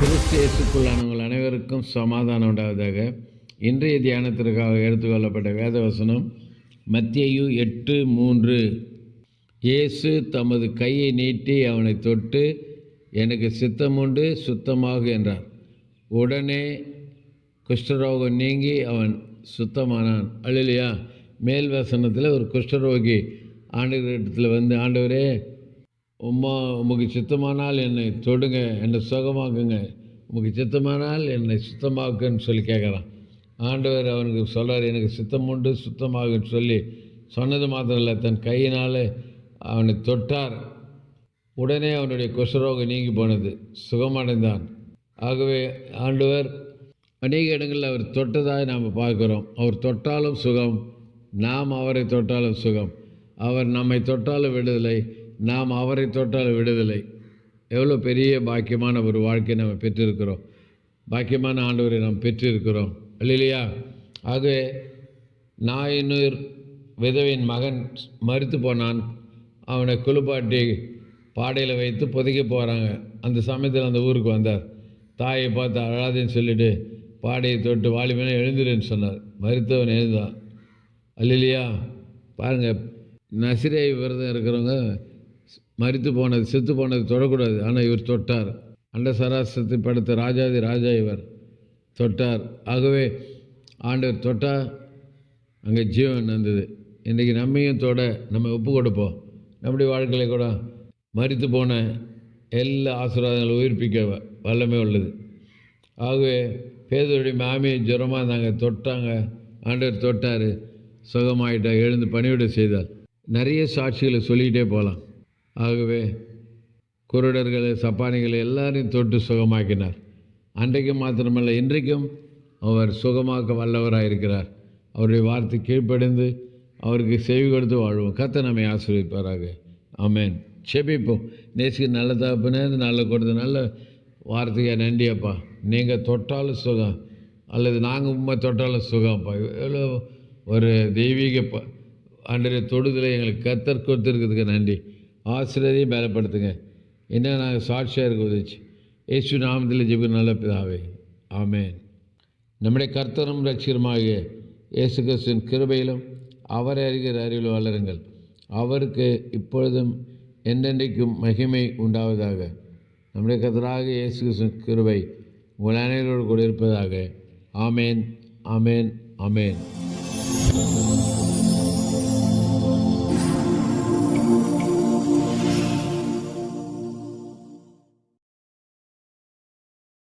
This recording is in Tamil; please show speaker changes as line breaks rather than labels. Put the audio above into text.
கிறிஸ்துக்குள்ளான உங்கள் அனைவருக்கும் சமாதானம் உண்டாவதாக. இன்றைய தியானத்திற்காக எடுத்துக்கொள்ளப்பட்ட வேதவசனம் மத்தியு எட்டு மூன்று. இயேசு தமது கையை நீட்டி அவனை தொட்டு எனக்கு சித்தமுண்டு சுத்தமாக என்றார். உடனே குஷ்டரோகம் நீங்கி அவன் சுத்தமானான். அல்லையா மேல் வசனத்தில் ஒரு குஷ்டரோகி ஆண்டு இடத்துல வந்து ஆண்டவரே உம்மா உமக்கு சித்தமானால் என்னை தொடுங்க என்னை சுகமாக்குங்க. உமக்கு சித்தமானால் என்னை சுத்தமாக்குன்னு சொல்லி கேட்குறான். ஆண்டவர் அவனுக்கு சொல்கிறார் எனக்கு சித்தம் உண்டு சுத்தமாகுன்னு சொல்லி. சொன்னது மாத்திரம் இல்லை தன் கையினால் அவனை தொட்டார். உடனே அவனுடைய குஷரோகம் நீங்கி போனது சுகமடைந்தான். ஆகவே ஆண்டவர் அநேக இடங்களில் அவர் தொட்டதாக நாம் பார்க்குறோம். அவர் தொட்டாலும் சுகம் நாம் அவரை தொட்டாலும் சுகம். அவர் நம்மை தொட்டாலும் விடுதலை. நாம் அவரை தொட்டால் விடுதலை. எவ்வளோ பெரிய பாக்கியமான ஒரு வாழ்க்கையை நம்ம பெற்றிருக்கிறோம். பாக்கியமான ஆண்டவரை நாம் பெற்றிருக்கிறோம். இல்லையா ஆகவே நாயினூர் விதவையின் மகன் மறுத்து போனான். அவனை குளிப்பாட்டி பாடையில் வைத்து புதைக்க போகிறாங்க அந்த சமயத்தில் அந்த ஊருக்கு வந்தார். தாயை பார்த்து அழாதேன்னு சொல்லிட்டு பாடையை தொட்டு வாலிபனை எழுந்துருன்னு சொன்னார். மருத்துவன் எழுந்தான். அல்லையா பாருங்கள் நசிரை விரதம் இருக்கிறவங்க மறித்து போனது செத்து போனது தொடக்கூடாது. ஆனால் இவர் தொட்டார். அண்ட சராசத்தை படுத்த ராஜாதி ராஜா இவர் தொட்டார். ஆகவே ஆண்டவர் தொட்டால் அங்கே ஜீவன் வந்தது. இன்றைக்கி நம்மையும் தொட நம்ம ஒப்பு கொடுப்போம். நம்முடைய வாழ்க்கையில் கூட மறித்து போன எல்லா ஆசீர்வாதங்களும் உயிர்ப்பிக்க வல்லமே வல்லமை உள்ளது. ஆகவே பேதருடைய மாமியை ஜுரமாக இருந்தாங்க தொட்டாங்க. ஆண்டவர் தொட்டார். சுகமாயிட்டா எழுந்து பணிவிட செய்தார். நிறைய சாட்சிகளை சொல்லிக்கிட்டே போகலாம். ஆகவே குருடர்கள் சப்பானிகளை எல்லாரையும் தொட்டு சுகமாக்கினார். அன்றைக்கும் மாத்திரமல்ல இன்றைக்கும் அவர் சுகமாக்க வல்லவராக இருக்கிறார். அவருடைய வார்த்தை கீழ்ப்படைந்து அவருக்கு செவி கொடுத்து வாழ்வோம். கத்தை நம்மை ஆசிரியப்பாராக ஆமேன். செபிப்போம். நேசிக்கு நல்ல தகப்பனே நல்ல கொடுத்து நல்ல வார்த்தைக்கு நன்றி அப்பா. நீங்கள் தொட்டாலும் சுகம் அல்லது நாங்கள் உண்மை தொட்டாலும் சுகம்ப்பா எவ்வளோ ஒரு தெய்வீக ப அன்றைய தொடுதலை எங்களுக்கு கத்தர் கொடுத்துருக்கிறதுக்கு நன்றி. ஆசிரியரையும் பலப்படுத்துங்க. என்ன நாங்கள் சாட்சியாக இருக்க உதவிச்சு. இயேசு நாமத்தில் ஜெபு நல்ல பிதாவே. ஆமேன். நம்முடைய கர்த்தரும் ரட்சிகருமாகிய இயேசு கிறிஸ்துவின் கிருபையிலும் அவரை அறிகிற அறிவில் வளருங்கள். அவருக்கு இப்பொழுதும் என்றென்றைக்கும் மகிமை உண்டாவதாக. நம்முடைய கர்த்தராக இயேசு கிறிஸ்துவின் கிருபை உங்கள் அனைவரோடு கூட இருப்பதாக. ஆமேன் ஆமேன் ஆமேன்.